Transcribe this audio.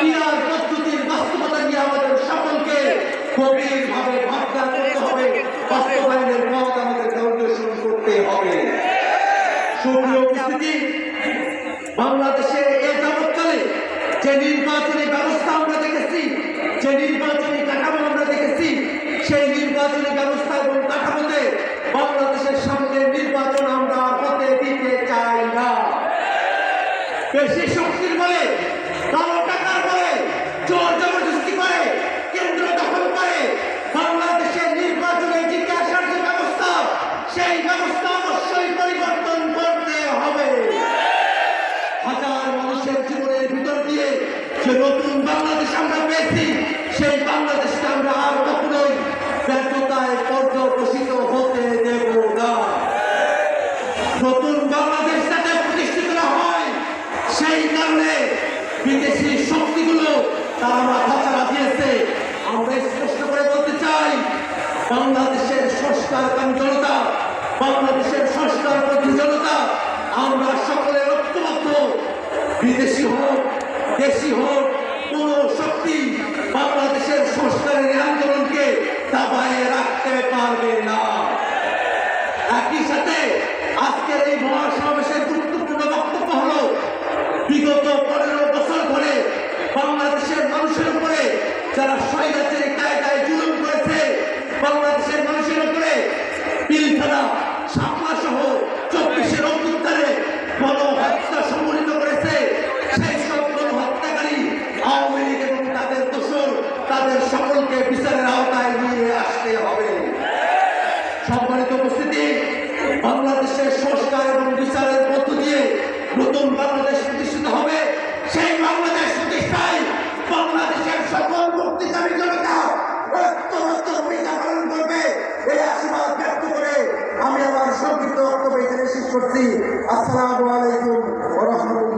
Peer পদ্ধতির বাস্তবতা নিয়ে আমাদের সকলকে গভীরভাবে ভাবনা করতে হবে। বাস্তবায়নের পথ আমাদেরকে অন্বেষণ করতে হবে। সুপ্রিয় উপস্থিতি বাংলাদেশে এ যাবৎকালে যে নির্বাচনী ব্যবস্থা আমরা দেখেছি, যে নির্বাচনী কাঠামো আমরা দেখেছি, সেই নির্বাচনী ব্যবস্থা এবং কাঠামোতে বাংলাদেশের সামনে নির্বাচন আমরা হতে দিতে চাই না। বেশি শক্তির বলে কালো টাকার বলে জোর জবরদস্তি করে কেন্দ্র দখল করে বাংলাদেশের নির্বাচনে জিতে আসার যে ব্যবস্থা সেই ব্যবস্থা অবশ্যই পরিবর্তন করতে হবে। হাজার মানুষের জীবনের ভিতর দিয়ে যে নতুন বাংলাদেশ আমরা পেয়েছি, সেই বাংলাদেশকে আমরা আর কখনোই ব্যর্থতায় পর্যবসিত হতে দেব না। নতুন বাংলাদেশ যাতে প্রতিষ্ঠিত হয়, সেই কারণে বিদেশি শক্তিগুলো তারা মাথা দিয়েছে আমরা স্পষ্ট করে বলতে চাই, বাংলাদেশের সংস্কার জনতা বাংলাদেশের সংস্কার জনতা, আমরা সকলে ঐক্যবদ্ধ। বিদেশি হোক, দেশি হোক, কোন শক্তি বাংলাদেশের সংস্কারের আন্দোলনকে দাবায় রাখতে পারবে না। একই সাথে আজকের এই মহাসমাবেশের গুরুত্বপূর্ণ বক্তব্য হলো, বিগত পনেরো বছর ধরে বাংলাদেশের মানুষের উপরে যারা কায়দায় আওয়ামী লীগ এবং তাদের দোষর, তাদের সকলকে বিচারের আওতায় নিয়ে আসতে হবে। সম্মানিত উপস্থিতি, বাংলাদেশের সংস্কার এবং বিচারের মধ্য দিয়ে নতুন বাংলাদেশ প্রতিষ্ঠিত হবে। সেই বাংলাদেশ প্রতিষ্ঠায় বাংলাদেশের সকল মুক্তিকামী জনতা ব্যক্ত করে আমি আমার সংক্ষিপ্ত বক্তব্য এখানে শেষ করছি। আসসালামু আলাইকুম রহমতুল্লাহ।